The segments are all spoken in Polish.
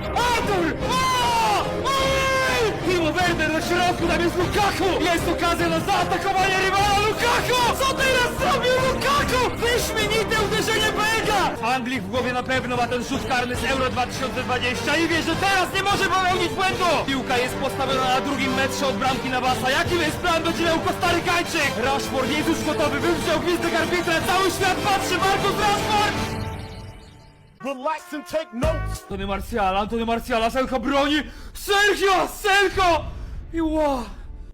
Artur! Timo Werner na środku, tam jest Lukaku! Jest okazja na zaatakowanie rywala Lukaku! Co teraz zrobił Lukaku? Wyśmienite uderzenie Bega! Anglik w głowie na pewno ma ten rzut karny z Euro 2020 i wie, że teraz nie może popełnić błędu! Piłka jest postawiona na drugim metrze od bramki na basa. Jaki jest plan? Będzie miał Kostarykańczyk! Rashford jest już gotowy, wybrzmiał gwizdek arbitra, cały świat patrzy, Marcus Rashford! Relax and take notes. Antony Marciala, Antony Marciala, broni! Sergio! Selko! I ło!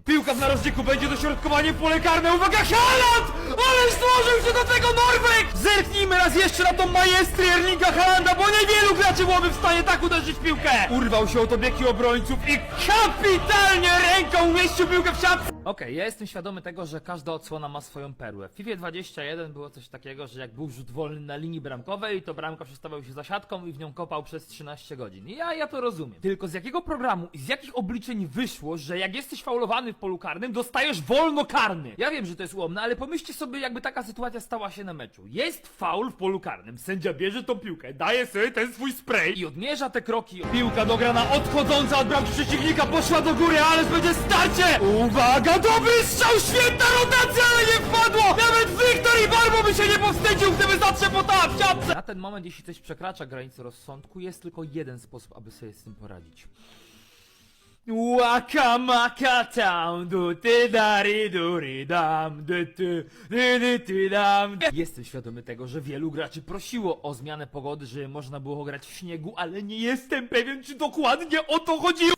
Piłka w narożniku będzie dośrodkowanie pole karne, uwaga, Haaland! Ale złożył się do tego Norweg! Zerknijmy raz jeszcze na tą maestrię Erlinga Haalanda, bo niewielu graczy byłoby w stanie tak uderzyć w piłkę! Urwał się od obieki obrońców i kapitalnie ręką umieścił piłkę w siatce! Okej, ja jestem świadomy tego, że każda odsłona ma swoją perłę. W FIFA 21 było coś takiego, że jak był rzut wolny na linii bramkowej, to bramka przestawał się za siatką i w nią kopał przez 13 godzin. Ja, ja to rozumiem. Tylko z jakiego programu i z jakich obliczeń wyszło, że jak jesteś faulowany w polu karnym, dostajesz wolno karny? Ja wiem, że to jest ułomne, ale pomyślcie sobie, jakby taka sytuacja stała się na meczu. Jest faul w polu karnym, sędzia bierze tą piłkę, daje sobie ten swój spray i odmierza te kroki. Piłka dograna odchodząca od bramki przeciwnika poszła do góry, ale będzie starcie! Uwaga, dobry strzał, świetna rotacja, ale nie wpadło! Nawet Wiktor i Barbo by się nie powstydził, gdyby zatrzepotała w siatce! Na ten moment, jeśli coś przekracza granice rozsądku, jest tylko jeden sposób, aby sobie z tym poradzić. Du ty dam, du ty, ty dam. Jestem świadomy tego, że wielu graczy prosiło o zmianę pogody, żeby można było grać w śniegu, ale nie jestem pewien, czy dokładnie o to chodziło.